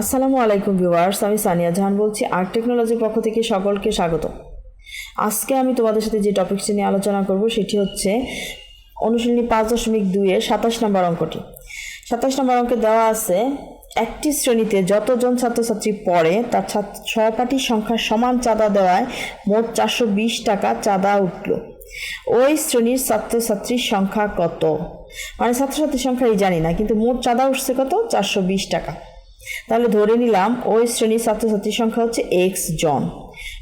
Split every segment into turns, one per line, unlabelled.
আসসালামু আলাইকুম ভিউয়ার্স, আমি সানিয়া জাহান বলছি, আর্ট টেকনোলজির পক্ষ থেকে সকলকে স্বাগত। আজকে আমি তোমাদের সাথে যে টপিকটি নিয়ে আলোচনা করব, সেটি হচ্ছে অনুশীলনী পাঁচ দশমিক দুইয়ের সাতাশ নম্বর অঙ্কটি। সাতাশ নম্বর অঙ্কে দেওয়া আছে, একটি শ্রেণীতে যতজন ছাত্রছাত্রী পড়ে, তার ছাত্র সহপাঠীর সংখ্যা সমান চাঁদা দেওয়ায় মোট চারশো বিশ টাকা চাঁদা উঠল। ওই শ্রেণির ছাত্রছাত্রীর সংখ্যা কত? মানে ছাত্রছাত্রীর সংখ্যা এই জানি না, কিন্তু মোট চাঁদা উঠছে কত? চারশো বিশ টাকা। তাহলে ধরে নিলাম, ওই শ্রেণির ছাত্রছাত্রীর সংখ্যা হচ্ছে এক্স জন।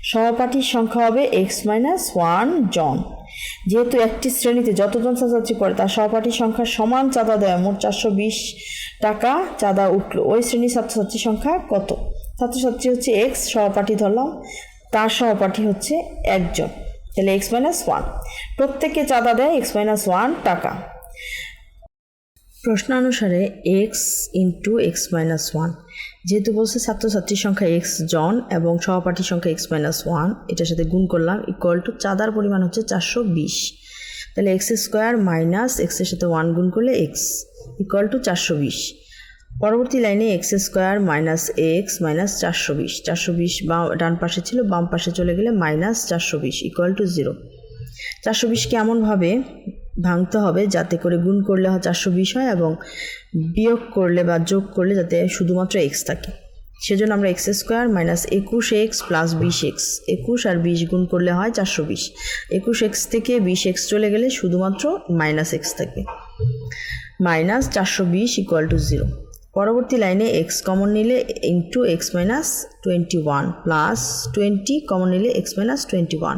সহপাঠীর সংখ্যা হবে এক্স মাইনাস ওয়ান জন। যেহেতু একটি শ্রেণীতে যতজন ছাত্রছাত্রী পড়ে, তার সহপাঠীর সংখ্যা সমান চাঁদা দেয়, মোট চারশো বিশ টাকা চাঁদা উঠল। ওই শ্রেণির ছাত্রছাত্রীর সংখ্যা কত? ছাত্রছাত্রী হচ্ছে এক্স সহপাঠী ধরলাম, তার সহপাঠী হচ্ছে একজন। তাহলে এক্স মাইনাস ওয়ান প্রত্যেককে চাঁদা দেয় এক্স মাইনাস ওয়ান টাকা। প্রশ্নানুসারে X into X minus one যেহেতু বলছে ছাত্রছাত্রীর সংখ্যা এক্স জন এবং সহপাঠীর সংখ্যা এক্স মাইনাস ওয়ান এটার সাথে গুণ করলাম ইকুয়াল টু চাঁদার পরিমাণ হচ্ছে চারশো বিশ। তাহলে এক্স স্কোয়ার মাইনাস এক্সের সাথে ওয়ান গুণ করলে এক্স ইকুয়াল টু চারশো বিশ। পরবর্তী লাইনে x square minus x minus চারশো বিশ। চারশো বিশ বা ডান পাশে ছিল, বাম পাশে চলে গেলে মাইনাস চারশো বিশ ইকুয়াল টু জিরো চারশো বিশকে এমনভাবে ভাঙতে হবে যাতে করে গুণ করলে হয় চারশো বিশ হয় এবং বিয়োগ করলে বা যোগ করলে যাতে শুধুমাত্র এক্স থাকে। সেজন্য আমরা এক্স স্কোয়ার মাইনাস একুশ এক্স প্লাস বিশ এক্স একুশ আর বিশ গুণ করলে হয় চারশো বিশ। একুশ এক্স থেকে বিশ এক্স চলে গেলে শুধুমাত্র মাইনাস এক্স থাকে। মাইনাস চারশো বিশ ইকুয়াল টু জিরো পরবর্তী লাইনে এক্স কমন নিলে into x minus twenty one plus twenty common নিলে x minus twenty one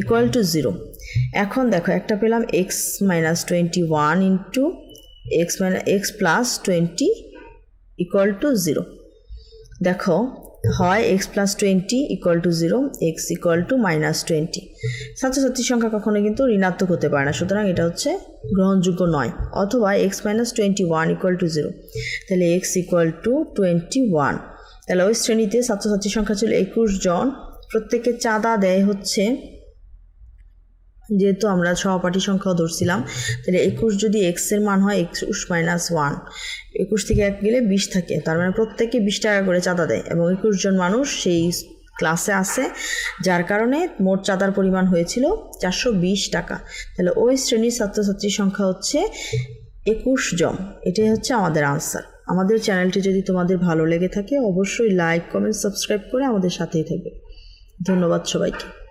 equal to zero এখন দেখো, একটা পেলাম x minus twenty one into x minus x plus twenty equal to zero দেখো, হয় x plus twenty equal to zero x equal to minus twenty ছাত্রছাত্রীর সংখ্যা কখনো কিন্তু ঋণাত্মক হতে পারে না, সুতরাং এটা হচ্ছে গ্রহণযোগ্য নয়, অথবা x minus twenty one equal to zero তাহলে x equal to twenty one তাহলে ওই শ্রেণীতে ছাত্রছাত্রীর সংখ্যা ছিল একুশ জন প্রত্যেকে চাঁদা দেয় হচ্ছে যেহেতু আমরা সহপাঠী সংখ্যাও ধরছিলাম, তাহলে একুশ যদি এক্সের মান হয়, একুশ মাইনাস ওয়ান একুশ থেকে এক গেলে বিশ থাকে, তার মানে প্রত্যেকে বিশ টাকা করে চাঁদা দেয় এবং একুশ জন মানুষ সেই ক্লাসে আছে, যার কারণে মোট চাঁদার পরিমাণ হয়েছিল চারশো বিশ টাকা। তাহলে ওই শ্রেণির ছাত্রছাত্রীর সংখ্যা হচ্ছে একুশ জন, এটাই হচ্ছে আমাদের আনসার আমাদের চ্যানেলটি যদি তোমাদের ভালো লেগে থাকে, অবশ্যই লাইক কমেন্ট সাবস্ক্রাইব করে আমাদের সাথেই থাকবে। ধন্যবাদ সবাইকে।